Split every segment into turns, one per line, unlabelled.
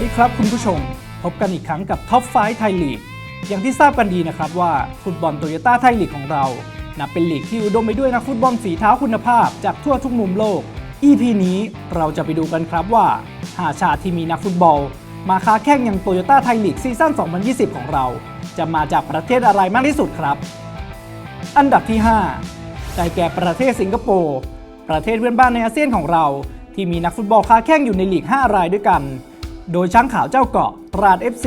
ดีครับคุณผู้ชม พบกันอีกครั้งกับท็อปไฟไทยลีก อย่างที่ทราบกันดีนะครับว่าฟุตบอลโตโยต้าไทยลีกของเรา นับเป็นลีกที่อุดมไปด้วยนักฟุตบอลฝีเท้าคุณภาพจากทั่วทุกมุมโลก EP นี้เราจะไปดูกันครับว่า5ชาติที่มีนักฟุตบอล มาค้าแข่งอย่างโตโยต้าไทยลีกซีซั่น 2020 ของเรา จะมาจากประเทศอะไรมากที่สุดครับ อันดับที่5ได้แก่ประเทศสิงคโปร์ ประเทศเพื่อนบ้านในอาเซียนของเรา ที่มีนักฟุตบอลค้าแข่งอยู่ในลีก 5 รายด้วยกัน โดยช้างขาวเจ้าเกาะตราด FC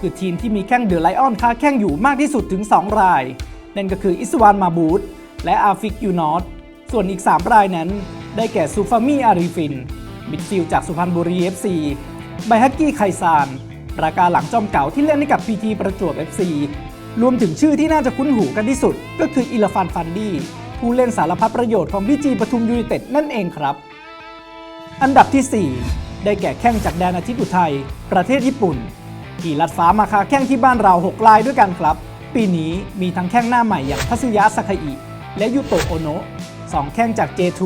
คือทีมที่มีแข้งเดอะไลออนค้าแข่งอยู่มากที่สุดถึง 2 ราย นั่นก็คืออิสวานมาบูตและอาฟิกยูนอตส่วนอีก 3 รายนั้น ได้แก่ซูฟามีอารีฟินมิดฟิลจากสุพรรณบุรี FC ไบฮักกี้ไคซานประการหลังจอมเก่าที่เล่นให้กับพีทีประจวบ FC รวมถึงชื่อที่น่าจะคุ้นหูกันที่สุด ก็คืออิลฟันฟันดี้ผู้เล่นสารพัดประโยชน์ของพีจีปทุมยูไนเต็ดนั่นเองครับ อันดับที่ 4 ได้แก่แข้งจากแดนอาทิตย์อุทัย ประเทศญี่ปุ่นที่ลัดฟ้ามาคาแข้งที่บ้านเรา 6 ลายด้วยกันครับ ปีนี้มีทั้งแข้งหน้าใหม่อย่างทัสึยะสาคาอิ และยุโตโอโนะสองแข้งจาก J2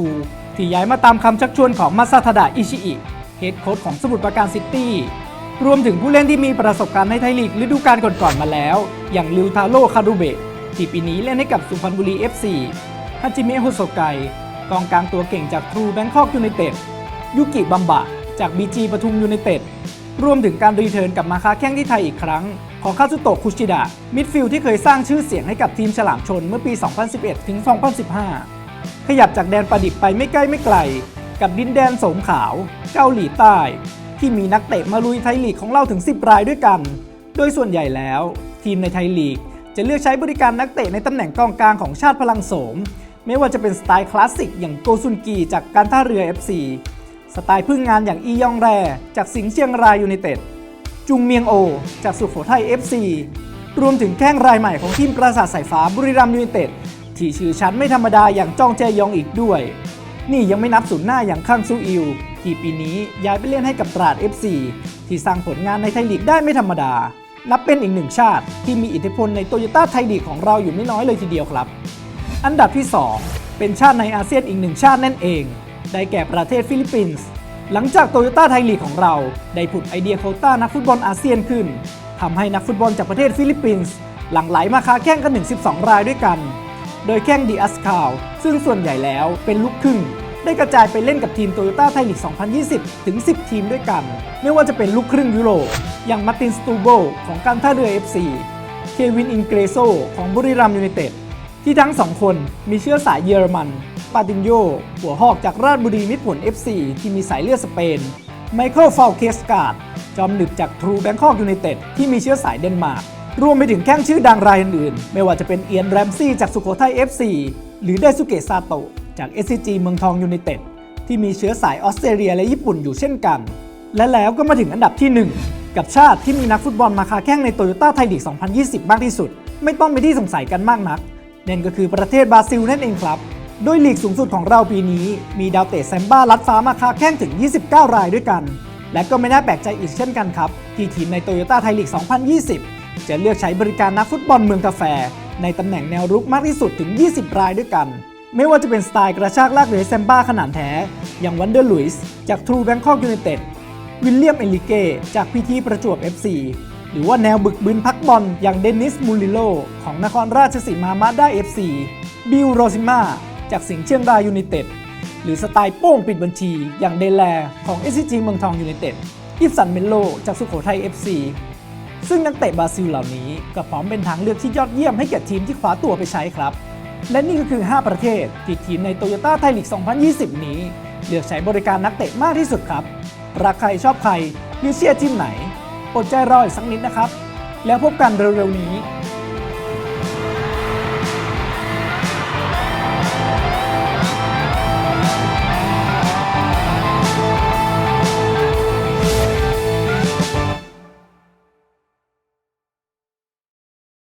ที่ย้ายมาตามคำชักชวนของมาซาทดะอิชิอิเฮดโค้ชของสมุทรปราการซิตี้รวมถึงผู้เล่นที่มีประสบการณ์ในไทยลีกฤดูกาลก่อนๆมาแล้ว อย่างลิวทาโร่คารุเบะที่ปีนี้เล่นให้กับสุพรรณบุรี FC ฮาจิเมะโฮโซไกกองกลางตัวเก่งจากทรูแบงคอกยูไนเต็ดยุกิบัมบะ จากบีจีปทุมยูไนเต็ดรวมถึงการรีเทิร์นกลับมาค้าแข้งที่ไทยอีกครั้ง ของคาซุโตะคุชิดะ มิดฟิลด์ที่เคยสร้างชื่อเสียงให้กับทีมฉลามชนเมื่อปี 2011 ถึง 2015 ขยับจากแดนประดิบไปไม่ใกล้ไม่ไกล กับดินแดนโสมขาว เกาหลีใต้ ที่มีนักเตะมาลุยไทยลีกของเราถึง 10 รายด้วยกัน โดยส่วนใหญ่แล้ว ทีมในไทยลีก จะเลือกใช้บริการนักเตะในตำแหน่งกองกลางของชาติพลังโสม ไม่ว่าจะเป็นสไตล์คลาสสิกอย่างโกซุนกีจากการท่าเรือ FC สไตล์พึ่งงานอย่างอียองแร จากสิงห์เชียงรายยูไนเต็ด จุงเมียงโอ จากสุโขทัย FC รวมถึงแข้งรายใหม่ของทีมปราสาทสายฟ้าบุรีรัมย์ยูไนเต็ด ที่ชื่อชั้นไม่ธรรมดาอย่างจองแจยองอีกด้วย นี่ยังไม่นับศูนย์หน้าอย่างคังซูอิวที่ปีนี้ย้ายไปเล่นให้กับตราด FC ที่สร้างผลงานในไทยลีกได้ไม่ธรรมดา นับเป็นอีกหนึ่งชาติที่มีอิทธิพลในโตโยต้าไทยลีกของเราอยู่ไม่น้อยเลยทีเดียวครับ อันดับที่ 2 เป็นชาติในอาเซียนอีกหนึ่งชาตินั่นเอง ได้แก่ประเทศฟิลิปปินส์ หลังจากโตโยต้าไทยลีกของเรา ได้ผุดไอเดียโคต้านักฟุตบอลอาเซียนขึ้นทำให้นักฟุตบอลจากประเทศฟิลิปปินส์หลั่งไหลมาค้าแข่งกันถึง12 รายด้วยกัน โดยแข้งดีอัสคาวซึ่งส่วนใหญ่แล้วเป็นลูกครึ่ง ได้กระจายไปเล่นกับทีมโตโยต้าไทยลีก 2020 ถึง 10 ทีมด้วยกัน ไม่ว่าจะเป็นลูกครึ่งยุโรปอย่างมาร์ตินสตูโบของการท่าเรือ FC เควินอินเกรโซของบุรีรัมย์ยูไนเต็ดที่ทั้งสองคนมีเชื้อสายเยอรมัน ปาตินโยหัวหอกจากราชบุรีมิตรผล FC ที่มีสายเลือดสเปน ไมเคิลฟาลเคสการ์ดจอมหนึบจากทรูแบงคอกยูไนเต็ดที่มีเชื้อสายเดนมาร์กรวมไปถึงแข้งชื่อดังรายอื่นๆ ไม่ว่าจะเป็นเอียนแรมซี่จากสุโขทัย FC หรือไดซุเกะซาโตะจาก SCG เมืองทองยูไนเต็ดที่มีเชื้อสายออสเตรเลียและญี่ปุ่นอยู่เช่นกัน และแล้วก็มาถึงอันดับที่ 1 กับชาติที่มีนักฟุตบอลมาคาแข่งในโตโยต้าไทยลีก 2020 มากที่สุด ไม่ต้องไปที่สงสัยกันมากนักนั่นก็คือประเทศบราซิลนั่นเองครับ โดยลีกสูงสุดของเราปีนี้ มีดาวเตะแซมบ้าลัดฟ้ามาคาแข่งถึง 29 รายด้วยกัน และก็ไม่น่าแปลกใจอีกเช่นกันครับ ที่ทีมในโตโยต้าไทยลีก 2020 จะเลือกใช้บริการนักฟุตบอลเมืองกาแฟ ในตำแหน่งแนวรุกมากที่สุดถึง 20 รายด้วยกัน ไม่ว่าจะเป็นสไตล์กระชากลากเหลือแซมบ้าขนาดแท้ อย่างวันเดอร์ลุยส์จากทรูแบงคอกยูไนเต็ดวิลเลียมเอลิเกจากพีทีประจวบ FC หรือว่าแนวบึกบึนพักบอลอย่างเดนิสมูริโลของนครราชสีมามาด้า FC บิลโรซิมา จากสิงห์เชียงรายยูไนเต็ดหรือสไตล์โป้งปิดบัญชี อย่างเดแลของ SCG เมืองทองยูไนเต็ดอิฟสันเมโล จากสุโขทัย FC ซึ่งนักเตะบราซิลเหล่านี้ก็พร้อมเป็นทางเลือกที่ยอดเยี่ยมให้แก่ทีมที่คว้าตัวไปใช้ครับ และนี่ก็คือ 5 ประเทศที่ทีมในโตโยต้าไทยลีก 2020 นี้ เลือกใช้บริการนักเตะมากที่สุดครับ รักใครชอบใครหรือเชียร์ทีมไหนอดใจรออีกสักนิดนะครับ แล้วพบกันเร็วๆนี้